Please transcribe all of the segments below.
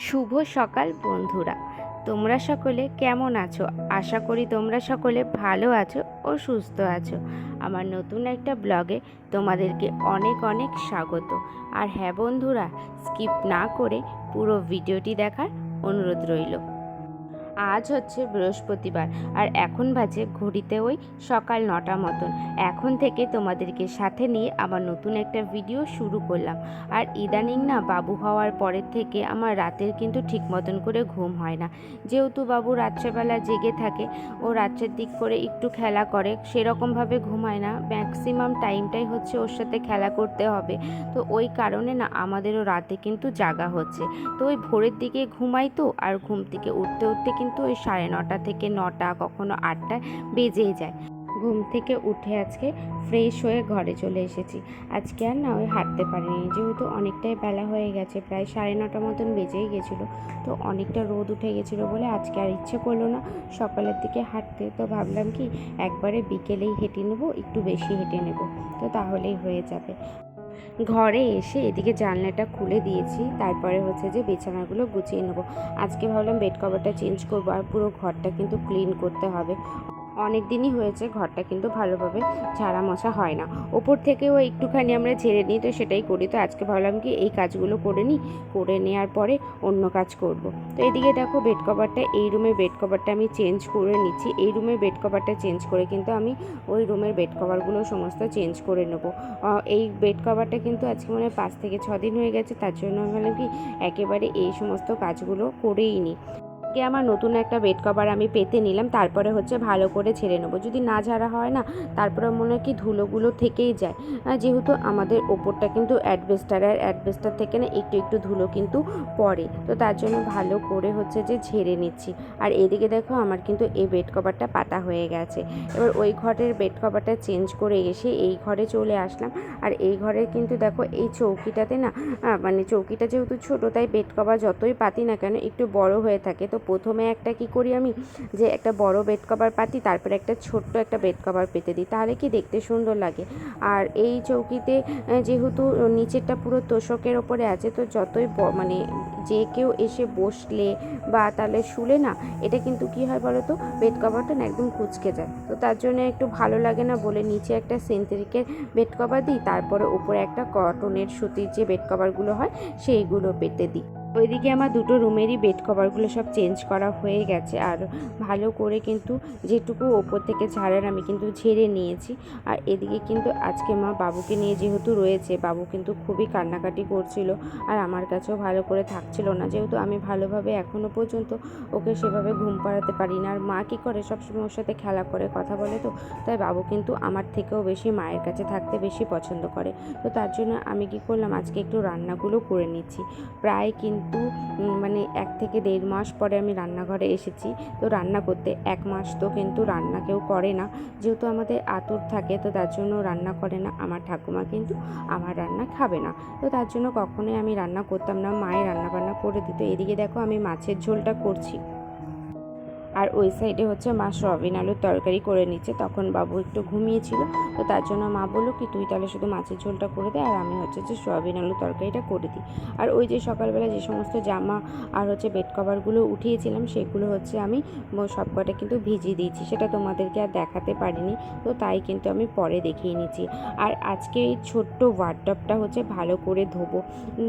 শুভ সকাল, বন্ধুরা। তোমরা সকলে কেমন আছো? আশা করি তোমরা সকলে ভালো আছো ও সুস্থ আছো। আমার নতুন একটা ব্লগে তোমাদেরকে অনেক অনেক স্বাগত। আর হ্যাঁ বন্ধুরা, স্কিপ না করে পুরো ভিডিওটি দেখার অনুরোধ রইল। আজ হচ্ছে বৃহস্পতিবার, আর এখন বাজে ঘড়িতে ওই সকাল নটা মতন। এখন থেকে তোমাদেরকে সাথে নিয়ে আমার নতুন একটা ভিডিও শুরু করলাম। আর ইদানিং না বাবু হওয়ার পরের থেকে আমার রাতের কিন্তু ঠিক মতন করে ঘুম হয় না। যেহেতু বাবু রাত্রেবেলা জেগে থাকে, ও রাত্রের দিক করে একটু খেলা করে সেরকমভাবে ঘুমায় না। ম্যাক্সিমাম টাইমটাই হচ্ছে ওর সাথে খেলা করতে হবে। তো ওই কারণে না আমাদেরও রাতে কিন্তু জাগা হচ্ছে। তো ওই ভোরের দিকে ঘুমাই তো, আর ঘুম থেকে উঠতে উঠতে কিন্তু ওই সাড়ে নটা থেকে নটা, কখনো আটটায় বেজেই যায়। ঘুম থেকে উঠে আজকে ফ্রেশ হয়ে ঘরে চলে এসেছি। আজকে আর না ওই হাঁটতে পারিনি, যেহেতু অনেকটাই বেলা হয়ে গেছে, প্রায় সাড়ে নটা মতন বেজেই গেছিল। তো অনেকটা রোদ উঠে গেছিল বলে আজকে আর ইচ্ছে করল না সকালের দিকে হাঁটতে। তো ভাবলাম কি একবারে বিকেলেই হেঁটে নেব, একটু বেশি হেঁটে নেব। তো তাহলেই হয়ে যাবে। ঘরে এসে এদিকে জানলাটা খুলে দিয়েছি, তারপরে হচ্ছে যে বিছানাগুলো গুছিয়ে নেব। আজকে ভাবলাম বেড কভারটা চেঞ্জ করব আর পুরো ঘরটা কিন্তু ক্লিন করতে হবে। অনেক দিনই হয়েছে ঘরটা কিন্তু ভালোভাবে ঝাড়া মশা হয় না। ওপর থেকেও একটুখানি আমরা ঝেড়ে নিই, তো সেটাই করি। তো আজকে ভাবলাম কি এই কাজগুলো করে নিই, করে নেওয়ার পরে অন্য কাজ করব। তো এদিকে দেখো বেড কভারটা এই রুমের বেড কভারটা আমি চেঞ্জ করে নিচ্ছি। এই রুমের বেড কভারটা চেঞ্জ করে কিন্তু আমি ওই রুমের বেড কভারগুলো সমস্ত চেঞ্জ করে নেব। এই বেড কভারটা কিন্তু আজকে মনে হয় পাঁচ থেকে ছ দিন হয়ে গেছে, তার জন্য আমি ভাবলাম কি একেবারে এই সমস্ত কাজগুলো করেই নিই। আগে আমার নতুন একটা বেড কভার আমি পেতে নিলাম, তারপরে হচ্ছে ভালো করে ছেড়ে নেব। যদি না ঝাড়া হয় না, তারপরে মনে হয় কি ধুলোগুলো থেকেই যায়। যেহেতু আমাদের ওপরটা কিন্তু অ্যাডবেস্টার আর অ্যাডবেস্টার থেকে না একটু একটু ধুলো কিন্তু পড়ে, তো তার জন্য ভালো করে হচ্ছে যে ঝেড়ে নিচ্ছি। আর এদিকে দেখো আমার কিন্তু এই বেড কভারটা পাতা হয়ে গেছে। এবার ওই ঘরের বেড কভারটা চেঞ্জ করে এসে এই ঘরে চলে আসলাম। আর এই ঘরে কিন্তু দেখো এই চৌকিটাতে না মানে চৌকিটা যেহেতু ছোটো, তাই বেড কভার যতই পাতি না কেন একটু বড় হয়ে থাকে, তো প্রথমে একটা কি করি আমি? যে একটা বড় বেড কভার পাতি, তারপরে একটা ছোট্ট একটা বেড কভার পেতে দিই। তাহলে কি দেখতে সুন্দর লাগে। আর এই চৌকিতে যেহেতু নিচেরটা পুরো তোষকের ওপরে আছে, তো যতই মানে যে কেউ এসে বসলে বা তাহলে শুলে না, এটা কিন্তু কি হয় বলো তো বেড কভারটা না একদম কুচকে যায়। তো তার জন্য একটু ভালো লাগে না বলে নিচে একটা সিনথেটিকের বেড কভার দিই, তারপরে উপরে একটা কটনের সুতির যে বেড কভারগুলো হয়, সেইগুলো পেতে দিই। ওইদিকে আমার দুটো রুমেরই বেড কভারগুলো সব চেঞ্জ করা হয়ে গেছে। আর ভালো করে কিন্তু যেটুকু ওপর থেকে ঝাড়ার আমি কিন্তু ঝেড়ে নিয়েছি। আর এদিকে কিন্তু আজকে মা বাবুকে নিয়ে যেহেতু রয়েছে, বাবু কিন্তু খুবই কান্নাকাটি করছিল। আর আমার কাছেও ভালো করে থাকছিল না। যেহেতু আমি ভালোভাবে এখনও পর্যন্ত ওকে সেভাবে ঘুম পাড়াতে পারি না। আর মা কী করে? সবসময় ওর সাথে খেলা করে, কথা বলে তো। তাই বাবু কিন্তু আমার থেকেও বেশি মায়ের কাছে থাকতে বেশি পছন্দ করে। তো তার জন্য আমি কি করলাম? আজকে একটু রান্নাগুলো করে নিচ্ছি। প্রায় কিন্তু উম, মানে এক থেকে দেড় মাস পরে আমি রান্নাঘরে এসেছি। তো রান্না করতে এক মাস তো কিন্তু রান্না কেউ করে না। যেহেতু আমাদের আতুর থাকে তো তার জন্য রান্না করে না। আমার ঠাকুমা কিন্তু আমার রান্না খাবে না। তো তার জন্য কখনোই আমি রান্না করতাম না। মায়ের রান্না বান্না করে দিত। এদিকে দেখো আমি মাছের ঝোলটা করছি। আর ওই সাইডে হচ্ছে মা সয়াবিন আলুর তরকারি করে নিচ্ছে। তখন বাবু একটু ঘুমিয়েছিল। তো তার জন্য মা বলল কি, তুই তাহলে শুধু মাছের ঝোলটা করে দে আর আমি হচ্ছে যে সয়াবিন আলুর তরকারিটা করে দিই। আর ওই যে সকালবেলা যে সমস্ত জামা আর হচ্ছে বেড কভারগুলো উঠিয়েছিলাম, সেগুলো হচ্ছে আমি সব কটা কিন্তু ভিজিয়ে দিয়েছি। সেটা তোমাদেরকে আর দেখাতে পারিনি। তো তাই কিন্তু আমি পরে দেখিয়ে নিচ্ছি। আর আজকে এই ছোট্ট ওয়ার্ডটপটা হচ্ছে ভালো করে ধোবো।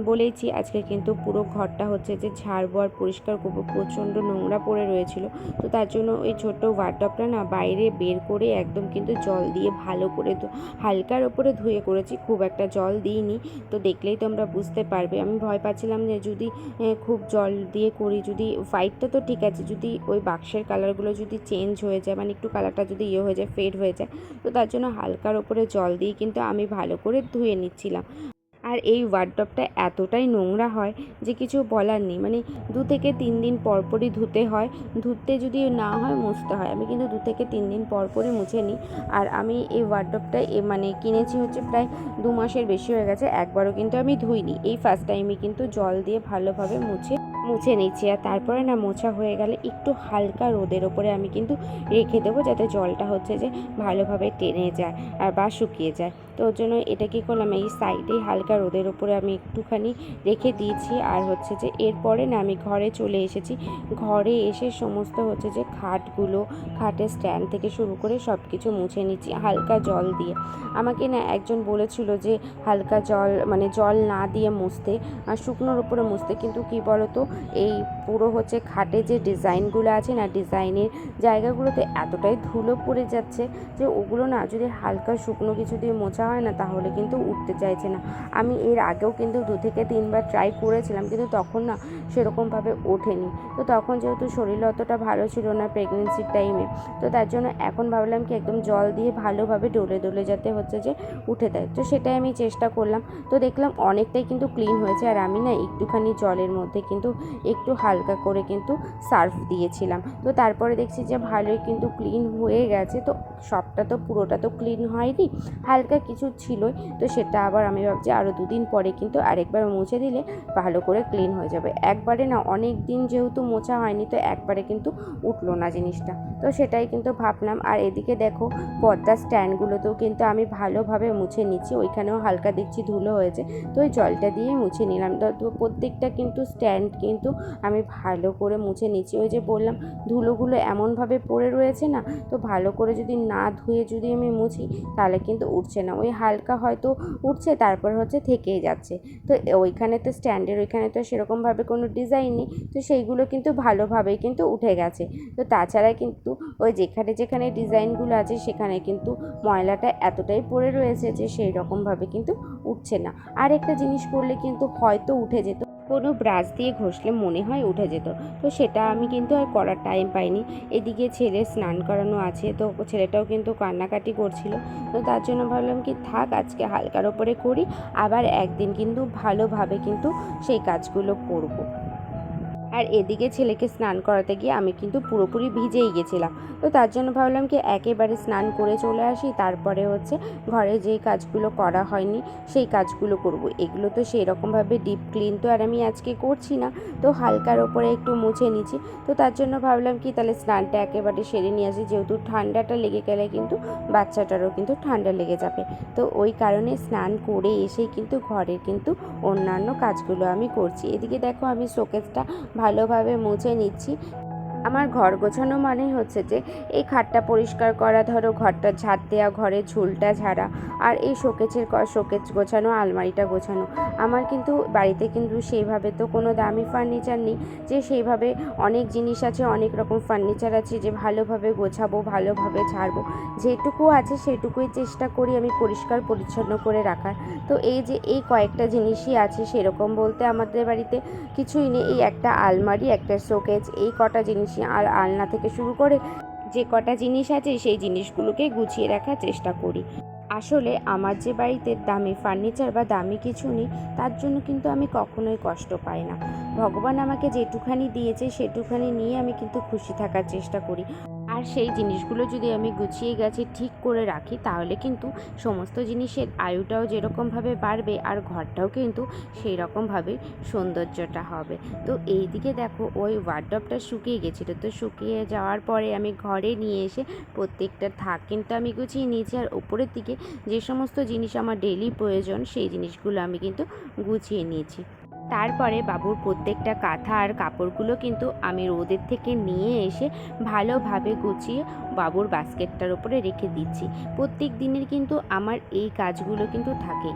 বলেইছি আজকে কিন্তু পুরো ঘরটা হচ্ছে যে ঝাড়বো আর পরিষ্কার করব। প্রচণ্ড নোংরা পড়ে রয়েছিল। তো তার জন্য ওই ছোট্ট ওয়ার্ডটপটা না বাইরে বের করে একদম কিন্তু জল দিয়ে ভালো করে হালকার ওপরে ধুয়ে করেছি, খুব একটা জল দিইনি। তো দেখলেই তোমরা বুঝতে পারবে। আমি ভয় পাচ্ছিলাম যে যদি খুব জল দিয়ে করি, যদি হোয়াইটটা তো ঠিক আছে, যদি ওই বাক্সের কালারগুলো যদি চেঞ্জ হয়ে যায় মানে একটু কালারটা যদি ইয়ে হয়ে যায় ফেড হয়ে যায়, তো তার জন্য হালকার ওপরে জল দিয়ে কিন্তু আমি ভালো করে ধুয়ে নিচ্ছিলাম। আর এই ওয়ার্ডটপটা এতটাই নোংরা হয় যে কিছু বলার নেই। মানে দু থেকে তিন দিন পরপরই ধুতে হয়। ধুতে যদি না হয় মুছতে হয়। আমি কিন্তু দু থেকে তিন দিন পরপরই মুছে নিই। আর আমি এই ওয়ার্ডটপটা মানে কিনেছি হচ্ছে প্রায় দু মাসের বেশি হয়ে গেছে। একবারও কিন্তু আমি ধুইনি। এই ফার্স্ট টাইমে কিন্তু জল দিয়ে ভালোভাবে মুছে মুছে নিচ্ছি। আর তারপরে না মোছা হয়ে গেলে একটু হালকা রোদের ওপরে আমি কিন্তু রেখে দেবো যাতে জলটা হচ্ছে যে ভালোভাবে টেনে যায় আর বা শুকিয়ে যায়। তো ওর জন্য এটা কী করলাম এই সাইডেই হালকা রোদের ওপরে আমি একটুখানি রেখে দিয়েছি। আর হচ্ছে যে এরপরে না আমি ঘরে চলে এসেছি। ঘরে এসে সমস্ত হচ্ছে যে খাটগুলো, খাটের স্ট্যান্ড থেকে শুরু করে সব কিছু মুছে নিচ্ছি হালকা জল দিয়ে। আমাকে না একজন বলেছিল যে হালকা জল মানে জল না দিয়ে মুছতে, আর শুকনোর উপরে মুছতে। কিন্তু কী বলতো এই পুরো হচ্ছে খাটে যে ডিজাইনগুলো আছে না, ডিজাইনের জায়গাগুলোতে এতটাই ধুলো পড়ে যাচ্ছে যে ওগুলো না যদি হালকা শুকনো কিছু দিয়ে মোছা হয় না, তাহলে কিন্তু উঠতে চাইছে না। আমি এর আগেও কিন্তু দু থেকে তিনবার ট্রাই করেছিলাম, কিন্তু তখন না সেরকমভাবে ওঠেনি। তো তখন যেহেতু শরীর অতটা ভালো ছিল না প্রেগনেন্সির টাইমে তো তার জন্য এখন ভাবলাম কি একদম জল দিয়ে ভালোভাবে ডলে ডলে যাতে হচ্ছে যে উঠে দেয় তো সেটাই আমি চেষ্টা করলাম। তো দেখলাম অনেকটাই কিন্তু ক্লিন হয়েছে, আর আমি না একটুখানি জলের মধ্যে কিন্তু একটু হালকা করে কিন্তু সার্ফ দিয়েছিলাম। তো তারপরে দেখছি যে ভালোই কিন্তু ক্লিন হয়ে গেছে। তো সবটা তো পুরোটা তো ক্লিন হয়নি, হালকা কিছু ছিলই। তো সেটা আবার আমি ভাবছি আরও দুদিন পরে কিন্তু আরেকবার মুছে দিলে ভালো করে ক্লিন হয়ে যাবে। একবারে না, অনেক দিন যেহেতু মোছা হয়নি, তো একবারে কিন্তু উঠল না জিনিসটা। তো সেটাই কিন্তু ভাবলাম। আর এদিকে দেখো, পর্দার স্ট্যান্ডগুলোতেও কিন্তু আমি ভালোভাবে মুছে নিচ্ছি। ওইখানেও হালকা দেখছি ধুলো হয়েছে। তো ওই জলটা দিয়ে মুছে নিলাম। তো প্রত্যেকটা কিন্তু স্ট্যান্ড কিন্তু আমি ভালো করে মুছে নিচ্ছি। ওই যে বললাম, ধুলোগুলো এমনভাবে পড়ে রয়েছে না, তো ভালো করে যদি না ধুয়ে যদি আমি মুছি, তাহলে কিন্তু উঠছে না। ওই হালকা হয়তো উঠছে, তারপর হচ্ছে থেকেই যাচ্ছে। তো ওইখানে তো স্ট্যান্ডের ওইখানে তো সেরকমভাবে কোনো ডিজাইন নেই, তো সেইগুলো কিন্তু ভালোভাবেই কিন্তু উঠে গেছে। তো তাছাড়া কিন্তু ওই যেখানে যেখানে ডিজাইনগুলো আছে, সেখানে কিন্তু ময়লাটা এতটাই পড়ে রয়েছে যে সেই রকমভাবে কিন্তু উঠছে না। আর একটা জিনিস করলে কিন্তু হয়তো উঠে যেত। কোনো ব্রাশ দিয়ে ঘষলে মনে হয় উঠে যেত। তো সেটা আমি কিন্তু আর করার টাইম পাইনি। এদিকে ছেলে স্নান করানো আছে, তো ছেলেটাও কিন্তু কান্নাকাটি করছিল। তো তার জন্য ভাবলাম কি, থাক, আজকে হালকার ওপরে করি। আবার একদিন কিন্তু ভালোভাবে কিন্তু সেই কাজগুলো করব। আর এদিকে ছেলেকে স্নান করাতে গিয়ে আমি কিন্তু পুরোপুরি ভিজেই গেছিলাম। তো তার জন্য ভাবলাম কি একেবারে স্নান করে চলে আসি, তারপরে হচ্ছে ঘরে যেই কাজগুলো করা হয়নি সেই কাজগুলো করব। এগুলো তো সেই রকমভাবে ডিপ ক্লিন তো আর আমি আজকে করছি না, তো হালকার ওপরে একটু মুছে নিচ্ছি। তো তার জন্য ভাবলাম কি তাহলে স্নানটা একেবারে সেরে নিয়ে আসি, যেহেতু ঠান্ডাটা লেগে গেলে কিন্তু বাচ্চাটারও কিন্তু ঠান্ডা লেগে যাবে। তো ওই কারণে স্নান করে এসেই কিন্তু ঘরের কিন্তু অন্যান্য কাজগুলো আমি করছি। এদিকে দেখো আমি শোকেসটা ভালোভাবে মুছে নিচ্ছি। আমার ঘর গোছানো মানেই হচ্ছে যে, এই খাটটা পরিষ্কার করা, ধরো ঘরটা ঝাড় দেওয়া ঘরের ঝুলটা ঝাড়া, আর এই শোকেজের শোকেজ গোছানো, আলমারিটা গোছানো। আমার কিন্তু বাড়িতে কিন্তু সেইভাবে তো কোনো দামি ফার্নিচার নেই, যে সেইভাবে অনেক জিনিস আছে, অনেক রকম ফার্নিচার আছে যে ভালোভাবে গোছাবো, ভালোভাবে ছাড়বো যেটুকু আছে সেটুকুই চেষ্টা করি আমি পরিষ্কার পরিচ্ছন্ন করে রাখার। তো এই যে এই কয়েকটা জিনিসই আছে সেরকম বলতে আমাদের বাড়িতে কিছুই নেই। এই একটা আলমারি, একটা শোকেজ, এই কটা জিনিসই আর আলনা থেকে শুরু করে যে কটা জিনিস আছে, সেই জিনিসগুলোকে গুছিয়ে রাখার চেষ্টা করি। আসলে আমার যে বাড়িতে দামি ফার্নিচার বা দামি কিছু নেই, তার জন্য কিন্তু আমি কখনোই কষ্ট পাই না। ভগবান আমাকে যেটুখানি দিয়েছে, সেটুখানি নিয়ে আমি কিন্তু খুশি থাকার চেষ্টা করি। আর সেই জিনিসগুলো যদি আমি গুছিয়ে গেছে, ঠিক করে রাখি, তাহলে কিন্তু সমস্ত জিনিসের আয়ুটাও যেরকমভাবে বাড়বে আর ঘরটাও কিন্তু সেই রকমভাবে সৌন্দর্যটা হবে। তো এই দিকে দেখো, ওই ওয়ার্ডরপটা শুকিয়ে গেছিল। তো শুকিয়ে যাওয়ার পরে আমি ঘরে নিয়ে এসে প্রত্যেকটা থাক কিন্তু আমি গুছিয়ে নিয়েছি। আর ওপরের দিকে যে সমস্ত জিনিস আমার ডেলি প্রয়োজন, সেই জিনিসগুলো আমি কিন্তু গুছিয়ে নিয়েছি। তারপরে বাবুর প্রত্যেকটা কাঁথা আর কাপড়গুলো কিন্তু আমি রোদের থেকে নিয়ে এসে ভালোভাবে গুছিয়ে বাবুর বাস্কেটটার ওপরে রেখে দিচ্ছি। প্রত্যেক দিনের কিন্তু আমার এই কাজগুলো কিন্তু থাকে।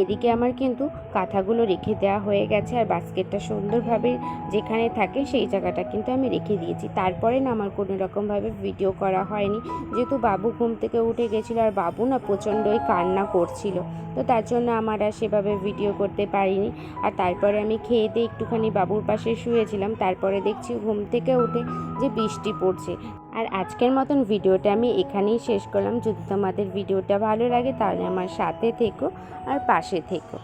এদিকে আমার কিন্তু কাঁথাগুলো রেখে দেওয়া হয়ে গেছে আর বাস্কেটটা সুন্দরভাবে যেখানে থাকে সেই জায়গাটা কিন্তু আমি রেখে দিয়েছি। তারপরে না আমার কোনো রকমভাবে ভিডিও করা হয়নি। যেহেতু বাবু ঘুম থেকে উঠে গেছিল আর বাবু না প্রচণ্ডই কান্না করছিল। তো তার জন্য আমার আর সেভাবে ভিডিও করতে পারিনি। আর তারপরে আমি খেয়ে দিয়ে একটুখানি বাবুর পাশে শুয়েছিলাম। তারপরে দেখছি ঘুম থেকে উঠে যে বৃষ্টি পড়ছে। আর আজকের মতন ভিডিওটা আমি এখানেই শেষ করলাম। যদি তোমাদের ভিডিওটা ভালো লাগে তাহলে আমার সাথে থেকো আর পাশে থেকো।